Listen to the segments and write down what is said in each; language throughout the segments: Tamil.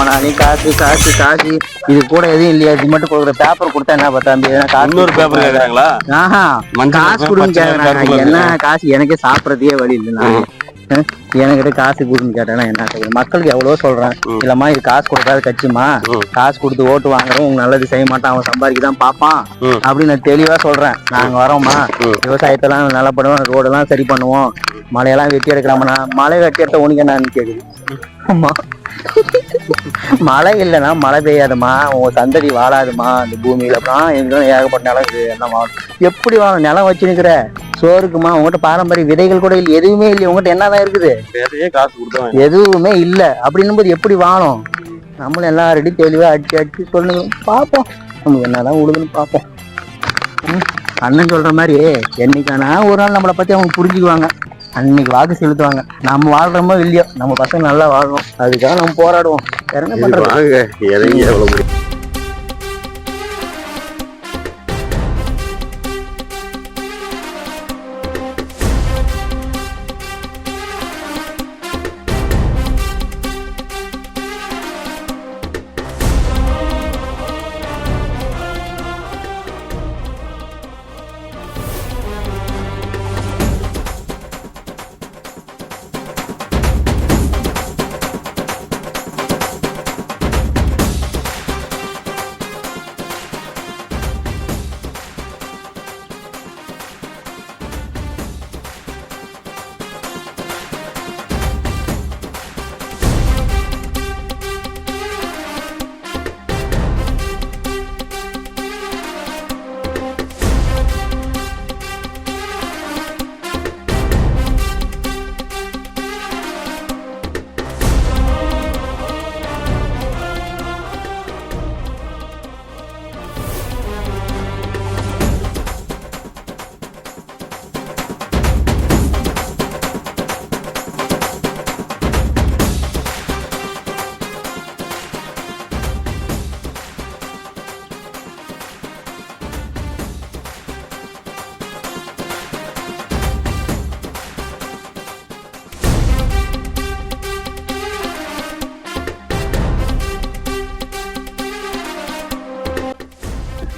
போனாலும் காசு காசு காசு. இது கூட எதுவும் இல்லையா? இது மட்டும் கொடுக்குற பேப்பர் கொடுத்தா என்ன பார்த்தா எதனா காசு இன்னொரு பேப்பர் கேக்குறாங்களா? ஆஹா. காசு கேக்குறாங்க. paper என்ன காசு? எனக்கே சாப்பிடறதுக்கே வழி இல்லை நான். என்கிட்ட காசு கொடுன்னு கேட்டேன்னா என்ன செய்ய? மக்களுக்கு எவ்வளவோ சொல்றேன். இல்லம்மா இது காசு கொடுக்காத கட்சிமா. காசு கொடுத்து ஓட்டு வாங்குறோம் உங்க நல்லது செய்ய மாட்டான். அவன் சம்பாதிக்க தான் பார்ப்பான். ம். அப்படின்னு நான் தெளிவா சொல்றேன். நாங்க வரோம்மா. விவசாயத்தெல்லாம் நல்லப்படுவோம் ரோடெல்லாம் சரி பண்ணுவோம். மழையெல்லாம் வெட்டி எடுக்கலாமா? மழை வெட்டி எடுத்த உனக்கு என்னன்னு கேக்குது. அம்மா. மழை இல்லைன்னா மழை பெய்யாதுமா. உங்க சந்ததி வாழாதுமா. அந்த பூமியில அப்புறம் எங்களும் ஏகப்பட்ட நிலம் இருக்குது. எல்லாம் வாழும் எப்படி வாழும் நிலம் வச்சுருக்கிற சோறுக்குமா. உங்ககிட்ட பாரம்பரிய விதைகள் கூட இல்லை எதுவுமே இல்லை உங்ககிட்ட என்னதான் இருக்குது? காசு கொடுத்தவன் எதுவுமே இல்லை. அப்படின்னும் போது எப்படி வாழும்? நம்மளும் எல்லாம் ரெடி தெளிவா அடிச்சு அடிச்சு சொல்லுங்க. பார்ப்போம். நமக்கு என்னதான் உழுதுன்னு பார்ப்போம். அண்ணன் சொல்ற மாதிரி என்னைக்கானா ஒரு நாள் நம்மளை பத்தி அவங்க புரிஞ்சுக்குவாங்க. அன்னைக்கு வாக்கு செலுத்துவாங்க. நம்ம வாழ்றோமோ இல்லையோ நம்ம பசங்க நல்லா வாழணும் அதுக்காக நம்ம போராடுவோம். இது பண்றது? வாங்க இறங்கி எவ்வளவு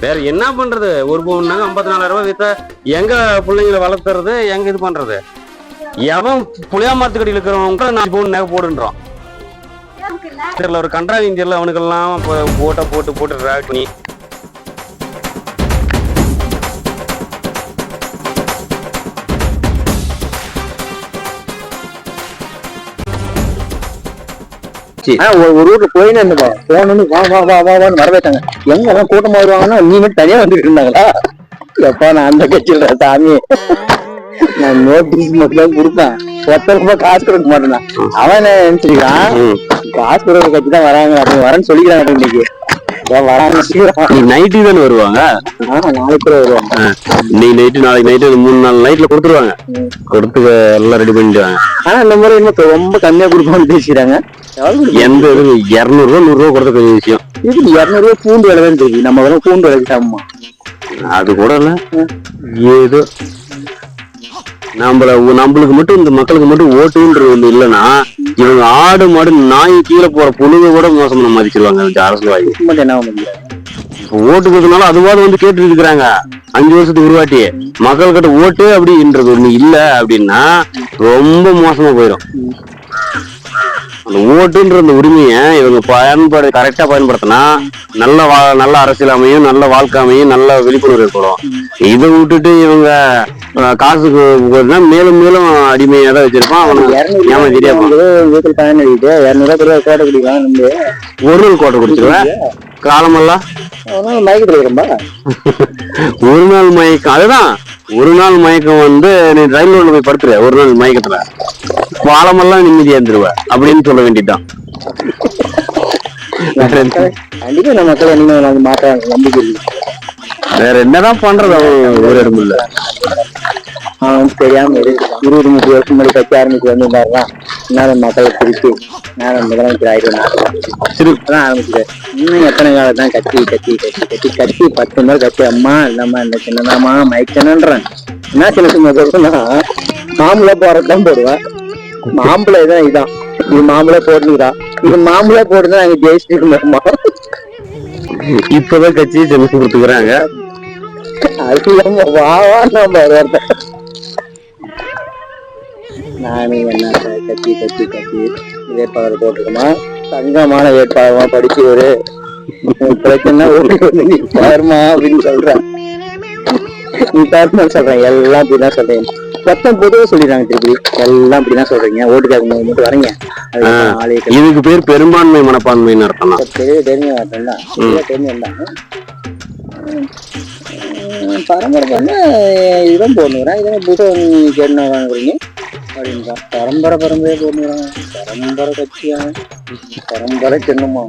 வேற என்ன பண்றது? ஒரு பவுன்னாங்க ஐம்பத்தி நாலாயிரம் ரூபாய் வித்தா எங்க பிள்ளைங்களை வளர்த்துறது? எங்க இது பண்றது? எவன் புளியா மரத்துக்கடியில் இருக்கிறவங்க நாலு பவுன் நகை போடுன்றோம். தெரியல ஒரு கன்றாவி தெரியல அவனுக்கெல்லாம் போட்டை போட்டு போட்டு ட்ராக் பண்ணி ஒரு ஒரு ரூட்ல போயின்னு இருந்தப்பா போனோன்னு வா வா வா வா வான்னு வரவேட்டாங்க எங்க எல்லாம் கூட்டமா வருவாங்கன்னா நீ மட்டும் தனியா வந்துட்டு இருந்தாங்களா? எப்பா நான் அந்த கட்சியில சாமி. நான் நோட்டீஸ் மட்டும் கொடுப்பேன். ஒருத்தர் ரூபாய் காசு கொடுக்க மாட்டேன் அவன் என்ன நினைச்சிருக்கான். காசு கொடுக்குற கட்சி தான் வராங்க அப்படின்னு வரேன்னு சொல்லிக்கிறாங்க இன்னைக்கு. நைட்டு தானே வருவாங்க? இன்னைக்கு நைட்டு நாளைக்கு நைட்டு மூணு நாலு நைட்ல கொடுத்துருவாங்க. கொடுத்து எல்லாம் ரெடி பண்ணிடுவாங்க. ஆனா இந்த முறை இன்னும் ரொம்ப கம்மியா கொடுப்போம்னு பேசிக்கிறாங்க? எந்த இது இரநூறுவா நூறுரூவா கொடுத்த பெரிய விஷயம். இது இருநூறு ரூபாய் பூண்டு விலை தான் தெரியும் நம்ம வெறும் பூண்டு விலைக்கு அது கூட இல்ல. ஏதோ நம்மள நம்மளுக்கு மட்டும் இந்த மக்களுக்கு மட்டும் ஓட்டுன்றது ஒண்ணு இல்லைன்னா இவங்க ஆடு மாடு நாய் கீழே போற புழுக கூட மோசமா மதிச்சிருவாங்க. அரசியல்வாதி ஓட்டு போதுனால அதுவாது வந்து கேட்டு இருக்கிறாங்க. அஞ்சு வருஷத்துக்கு உருவாட்டி மக்கள் கிட்ட ஓட்டு அப்படின்றது ஒண்ணு இல்ல அப்படின்னா ரொம்ப மோசமா போயிடும் அந்த ஓட்டுன்ற அந்த உரிமையை இவங்க பயன்பாடு கரெக்டா பயன்படுத்தினா நல்ல வா நல்ல அரசியல் அமையும் நல்ல வாழ்க்கை அமையும் நல்ல விழிப்புணர்வு ஏற்படும். இதை விட்டுட்டு இவங்க காசுக்கு மேலும் மேலும் அடிமையா தான் வச்சிருப்பான். அவனுக்கு இருப்பான் வீட்டில் பயன் எழுதிட்டு இரநூறுவா கோட்டை குடிக்கலாம் ஒரு நாள் கோட்டை குடிச்சிருவேன் காலமெல்லாம்? மயக்கத்தில் ஒரு நாள் மயக்கம். அதுதான். ஒரு நாள் மயக்கம் வந்து நீ ரயில் ரோட்ல போய் படுத்துற ஒரு நாள் மயக்கத்துல. பாலமெல்லாம் நிம்மதியா இருந்துருவ அப்படின்னு சொல்ல என்ன- கண்டிப்பா நம்ம மக்கள் வந்து மாற்றாங்க நம்பிக்கை வேற என்னதான் பண்றது அவன் ஒரு இடம் இல்ல. அவன் தெரியாம இரு இருபது முப்பது வருஷம் முன்னாடி கட்சி ஆரம்பிச்சு வந்திருந்தாருலாம் என்னால மக்களை பிரித்து நான் முதலமைச்சர் ஆயிடுவேன் சரி அதான் ஆரம்பிச்சது இன்னும் எத்தனை காலம் தான் கட்சி கட்சி கட்சி கட்சி கட்சி பத்து நாள் கட்சி அம்மா இல்லம்மா இந்த சின்னதாம்மா மைக்கணுன்றேன் என்ன சின்ன சின்ன சொல்லுன்னா மாம்பழம் போறதுதான் போடுவேன் மாம்பழம் இதான் இதான். இது மாம்பழ போட்டுக்கிறா இது மாம்பழ போட்டுதான் நாங்க ஜெயிச்சுட்டு இருந்தோம்மா இப்பதான் கட்சியை செஞ்சு கொடுத்துக்கிறாங்க. அது இல்லாம வா வா நம்ம நானே என்ன கத்தி கத்தி கத்தி. வேட்பாளர் போட்டுக்கமா தங்கமான வேட்பாளரமா படிச்சு ஒரு பிரச்சனை ஓடி வந்து நீ பாருமா அப்படின்னு சொல்றேன். நீ பாருமா சொல்றேன். எல்லாம் அப்படிதான் சொல்றேன். மொத்தம் பொதுவாக சொல்லிடுறாங்க திருப்பி. எல்லாம் அப்படிதான் சொல்றீங்க. ஓட்டு கேட்கும் போது மட்டும் வரீங்க. இதுக்கு பேர் பெரும்பான்மை மனப்பான்மைன்னு அர்த்தம் பெரிய தெரிஞ்ச வார்த்தை தான். தெரிஞ்ச பரம்பரை பண்ண இதுதான் போடணுங்கிறேன் வாங்குறீங்க? அப்படின்றான் பரம்பரை பரம்பரையா போடணுங்கிறாங்க பரம்பரை கட்சியா பரம்பரை சின்னமா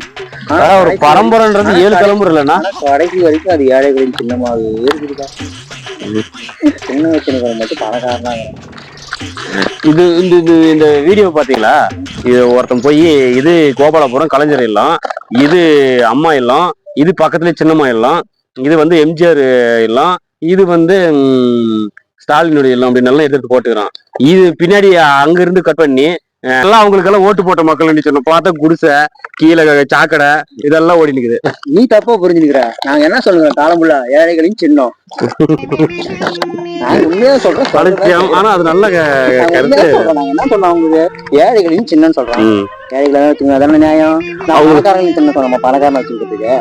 ஆனா ஒரு பரம்பரைன்றது ஏழு தலைமுறை இல்லைன்னா கடைசி வரைக்கும் அது ஏழைகளின் சின்னமாகவே இருக்குதுக்கா சின்ன வச்சுருக்கிற மட்டும் பணக்காரனா. இது இந்த இது இந்த வீடியோ பாத்தீங்களா? இது ஒருத்தன் போய் இது கோபாலபுரம் கலைஞர் இல்லம் இது அம்மா இல்லம் இது பக்கத்துல சின்னம்மா இல்லம் இது வந்து எம்ஜிஆர் இல்லம் இது வந்து ஸ்டாலினுடைய இல்லம் அப்படின்னு எல்லாம் எடுத்து போட்டுக்கிறான். இது பின்னாடி அங்க இருந்து கட் பண்ணி எல்லாம் அவங்களுக்கு எல்லாம் ஓட்டு போட்ட மக்கள் சொன்னோம் பார்த்தா குடிசை கீழே சாக்கடை இதெல்லாம் ஓடி நிக்குது. நீ தப்பா புரிஞ்சுக்கிற. நாங்க என்ன சொல்லுங்க காலமுள்ள ஏழைகளின் சின்னம். உண்மையா படைச்சோம். ஆனா அது நல்ல கருத்து. என்ன சொன்னோம் அவங்களுக்கு? ஏழைகளின் சின்னம் சொல்றோம். ம். ஏழைகளை வச்சுங்க அதான நியாயம்? நான் பணக்காரங்களின் சின்னம் பணக்காரன் வச்சுக்கிறதுக்கு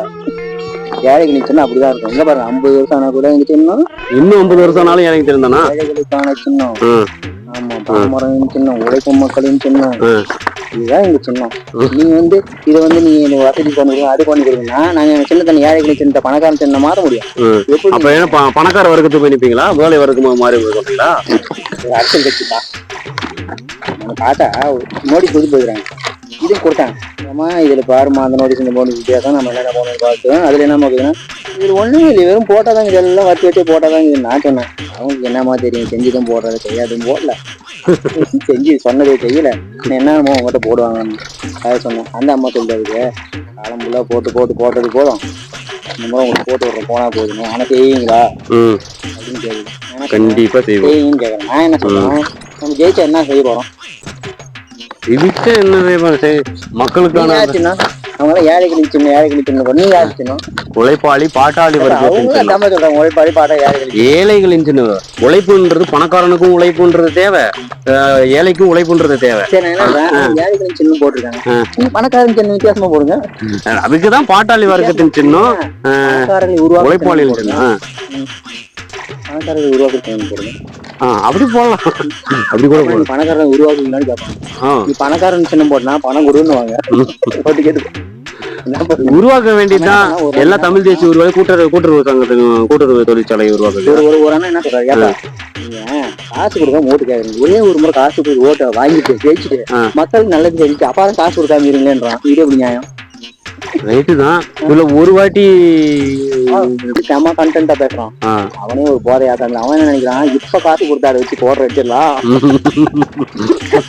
ஏழைகளின் சின்னம் அப்படிதான் இருக்கும். இங்க பாருங்க ஐம்பது வருஷம் ஆனா கூட எங்க சின்னம் இன்னும் ஐம்பது வருஷம் ஆனாலும் எனக்கு தெரிந்தானா? ஏழைகளுக்கான சின்னம். ஆமா பாமரனின் சின்னம் உழைக்கும் மக்களின் சின்னம். இதுதான் எங்க சின்னம். நீ வந்து இதை வந்து நீ எனக்கு வசதி பண்ணி கொடுங்க அது பண்ணி கொடுங்கன்னா நாங்க எங்க சின்னத்தை ஏழைகளின் சின்னத்தை பணக்காரன் சின்னம் மாற முடியும். எப்படி பணக்கார வர்க்கத்துக்கு போய் நிப்பீங்களா? முதலாளி வர்க்கமா மாறி ஒரு அரசியல் கட்சி தான். தாத்தா நோட்டீஸ் கொடுத்து போயிருக்காங்க இது கொடுத்தாங்க ஆமா இதுல பாருமா அந்த நோட்டீஸ் இந்த நோட்டீஸ் வித்தியாசம் நம்ம என்ன போகணும் பார்த்துக்கோம் அதுல என்ன பார்க்குதுன்னா இதுல ஒண்ணுமே இல்லை வெறும் போட்டாதாங்க இதெல்லாம் வச்சு வச்சே போட்டாதாங்க இது நான் சொன்னேன். அவங்களுக்கு என்னமா தெரியும் செஞ்சுதான் போடுறது செய்யாதுன்னு போடல. செஞ்சு சொன்னதே செய்யல. என்னமோ உங்கள்கிட்ட போடுவாங்கன்னு அதை சொன்னேன். அந்த அம்மா சொல்றதுக்கு காலம் ஃபுல்லாக போட்டு போட்டு போட்டது போதும். இந்த முறை உங்களுக்கு போட்டு விட்றோம் போனா போதுங்க ஆனா செய்வீங்களா? அப்படின்னு கேக்குது. நான் என்ன சொன்னேன்? கண்டிப்பா செய்வோம். கேக்குறேன். நான் என்ன சொல்றேன்? நம்ம ஜெயிச்சா என்ன செய்ய போறோம்? இதுக்கு என்ன மக்களுக்கான ஆச்சுன்னா அவங்க ஏழைகளின் சின்ன ஏழைகளின் சின்ன நீங்க ஆச்சுன்னா உழைப்பாளி பாட்டாளி தமிழ் சொல்றாங்க உழைப்பாடி பாட்டா ஏழைகளின் ஏழைகளின் சின்னம். உழைப்புன்றது பணக்காரனுக்கும் உழைப்புன்றது தேவை. ஏழைக்கும் உழைப்புன்றது தேவை. ஏழைகளின் சின்னம் போட்டிருக்காங்க? பணக்காரன் சின்ன வித்தியாசமா போடுங்க. அதுக்குதான் பாட்டாளி வர்க்கத்தின் சின்னம். பணக்காரர்களை உருவாக்க உழைப்பாளிகள் சின்னம். பணக்காரர்களை உருவாக்க சின்னம் போடுங்க. ஆ, அப்படி போடலாம். அப்படி கூட போடலாம். பணக்காரன் உருவாக்குங்கன்னு கேட்பாங்க ஆ, நீ பணக்காரன் சின்னம் போட்டனா பணம் கொடுன்னு வாங்க போட்டு கேட்டு. உருவாக்க வேண்டியதுதான். எல்லா தமிழ் தேசிய உருவாக்கி கூட்டுறவு கூட்டுறவு சங்கத்துக்கு கூட்டுறவு தொழிற்சாலை உருவாக்குது. ஒரு ஒரு அண்ணன் என்ன சொல்றாரு? காசு கொடுக்காம ஓட்டு கேக்குறீங்க. ஒரே ஒரு முறை காசு கொடுத்து ஓட்டை வாங்கிட்டு ஜெயிச்சுட்டு. மக்களுக்கு நல்லது தெரிஞ்சு அப்பாதான் காசு கொடுக்காம இருங்களேன்றான். இது எப்படி நியாயம்? ரைட்டு தான். இதுல ஒரு வாட்டி செம கண்டென்ட்டா பேசுறான். அவனே ஒரு போதையா தான் அவன் என்ன நினைக்கிறான்? இப்ப காசு கொடுத்து அதை வச்சு போடுற வச்சிடலாம்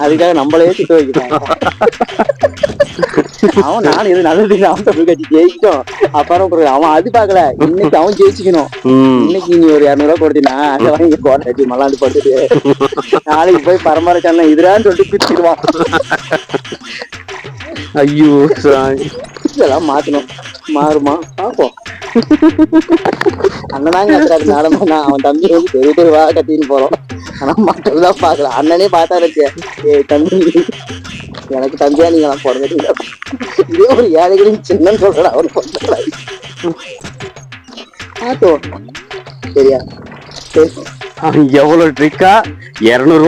அதுக்காக நம்மளே திட்ட வைக்கிறான். அவன் நான் இது நல்லது அவன் தமிழ் கட்சி ஜெயிச்சிட்டோம். அப்புறம் அவன் அது பார்க்கல. இன்னைக்கு அவன் ஜெயிச்சுக்கணும். இன்னைக்கு நீ ஒரு இரநூறுவா கொடுத்தீங்கன்னா அதை வாங்கி கோட்டை வச்சு மல்லாந்து படுத்துட்டு நாளைக்கு போய் பரம்பரை சேனல் இதுடான்னு சொல்லிட்டு பிரிச்சிடுவான் ஐயோ. இதெல்லாம் மாத்தணும். மாறுமா? அண்ணனாங்க கத்துறாரு நாடமா அவன் தம்பி வந்து பெரிய பெரிய வா கத்தின்னு போறோம். ஆனா மக்கள் தான் பாக்கல அண்ணனே பார்த்தா இருக்கு ஏ தம்பி. எனக்கு தம்பியா நீங்க நான் பிறந்துட்டீங்க இதே ஒரு ஏழைகளின் சின்னன்னு சொல்றேன் அவன் பிறந்தாரு பார்த்தோம் சரியா? அவன் எவ்வளவு ட்ரிக்கா இருநூறு